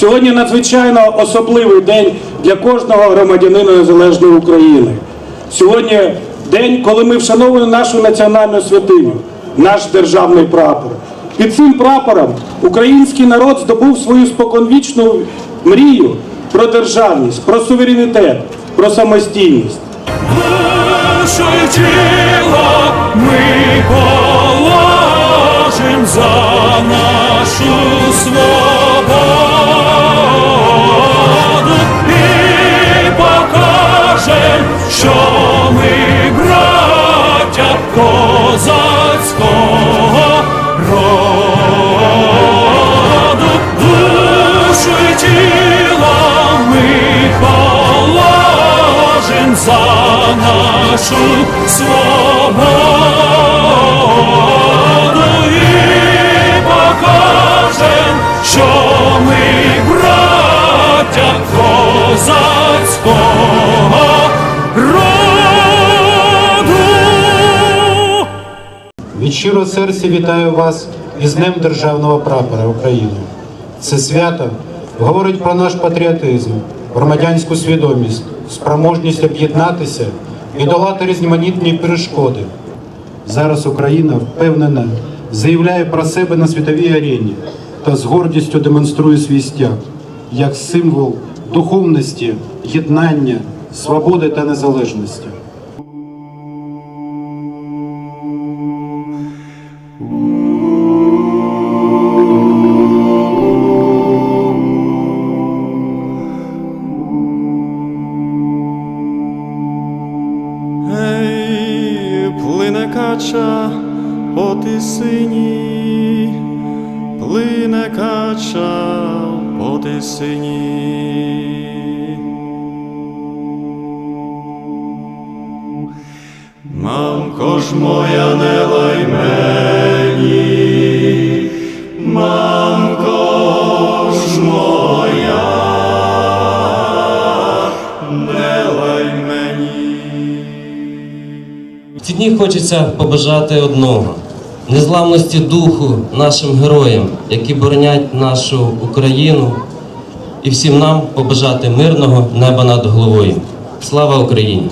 Сьогодні надзвичайно особливий день для кожного громадянина Незалежної України. Сьогодні день, коли ми вшановуємо нашу національну святиню, наш державний прапор. Під цим прапором український народ здобув свою споконвічну мрію про державність, про суверенітет, про самостійність. Тіло ми положим за нашу за нашу свободу і покажем, що ми браття козацького роду. Від щирого серця вітаю вас із Днем Державного прапора України. Це свято говорить про наш патріотизм, громадянську свідомість, спроможність об'єднатися і долати різноманітні перешкоди. Зараз Україна впевнена заявляє про себе на світовій арені та з гордістю демонструє свій стяг як символ духовності, єднання, свободи та незалежності. Плине кача по тисині, плине кача по тисині. Мамко ж моя не ці дні хочеться побажати одного незламності духу нашим героям, які боронять нашу Україну, і всім нам побажати мирного неба над головою. Слава Україні!